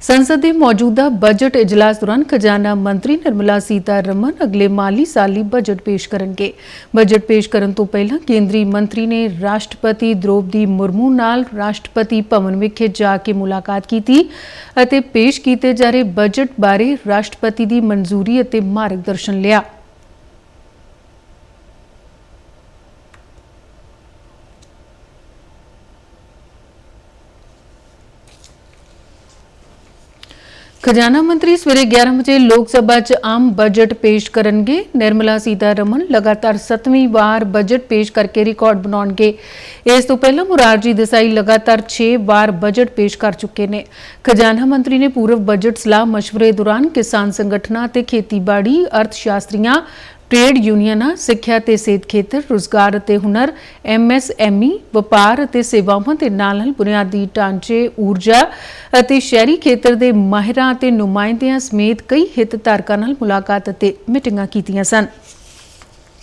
ਸੰਸਦ ਦੇ ਮੌਜੂਦਾ ਬਜਟ ਇਜਲਾਸ ਦੌਰਾਨ ਖਜ਼ਾਨਾ ਮੰਤਰੀ ਨਿਰਮਲਾ ਸੀਤਾਰਮਨ ਅਗਲੇ ਮਾਲੀ ਸਾਲ ਲਈ ਬਜਟ ਪੇਸ਼ ਕਰਨਗੇ ਬਜਟ ਪੇਸ਼ ਕਰਨ ਤੋਂ ਪਹਿਲਾਂ ਕੇਂਦਰੀ ਮੰਤਰੀ ਨੇ ਰਾਸ਼ਟਰਪਤੀ ਦ੍ਰੋਪਦੀ ਮੁਰਮੂ ਨਾਲ ਰਾਸ਼ਟਰਪਤੀ ਭਵਨ ਵਿਖੇ ਜਾ ਕੇ ਮੁਲਾਕਾਤ ਕੀਤੀ ਅਤੇ ਪੇਸ਼ ਕੀਤੇ ਜਾ ਰਹੇ ਬਜਟ ਬਾਰੇ ਰਾਸ਼ਟਰਪਤੀ ਦੀ ਮਨਜ਼ੂਰੀ ਅਤੇ ਮਾਰਗਦਰਸ਼ਨ ਲਿਆ ਖਜ਼ਾਨਾ ਮੰਤਰੀ ਸਵੇਰੇ 11 ਵਜੇ ਲੋਕ ਸਭਾ 'ਚ ਆਮ ਬਜਟ ਪੇਸ਼ ਕਰਨਗੇ ਨਿਰਮਲਾ ਸੀਤਾਰਮਨ ਲਗਾਤਾਰ 7ਵੀਂ ਵਾਰ ਬਜਟ ਪੇਸ਼ ਕਰਕੇ ਰਿਕਾਰਡ ਬਣਾਉਣਗੇ ਇਸ ਤੋਂ ਪਹਿਲਾਂ ਮੁਰਾਰਜੀ ਦੇਸਾਈ ਲਗਾਤਾਰ 6 ਵਾਰ ਬਜਟ ਪੇਸ਼ ਕਰ ਚੁੱਕੇ ਨੇ ਖਜ਼ਾਨਾ ਮੰਤਰੀ ਨੇ ਪੂਰਵ ਬਜਟ ਸਲਾਹ ਮਸ਼ਵਰੇ ਦੌਰਾਨ ਕਿਸਾਨ ਸੰਗਠਨਾਂ ਤੇ ਖੇਤੀਬਾੜੀ ਅਰਥ ਸ਼ਾਸਤਰੀਆਂ ਟ੍ਰੇਡ ਯੂਨੀਅਨਾਂ, ਸਿੱਖਿਆ ਤੇ ਸਿਹਤ ਖੇਤਰ, ਰੁਜ਼ਗਾਰ ਅਤੇ ਹੁਨਰ ਐਮਐਸਐਮਈ ਵਪਾਰ ਅਤੇ ਸੇਵਾਵਾਂ ਦੇ ਨਾਲ-ਨਾਲ ਬੁਨਿਆਦੀ ਢਾਂਚੇ, ਊਰਜਾ ਅਤੇ ਸ਼ਹਿਰੀ ਖੇਤਰ ਦੇ ਮਾਹਿਰਾਂ ਅਤੇ ਨੁਮਾਇੰਦਿਆਂ ਸਮੇਤ ਕਈ ਹਿੱਤਧਾਰਕਾਂ ਨਾਲ ਮੁਲਾਕਾਤ ਅਤੇ ਮੀਟਿੰਗਾਂ ਕੀਤੀਆਂ ਸਨ।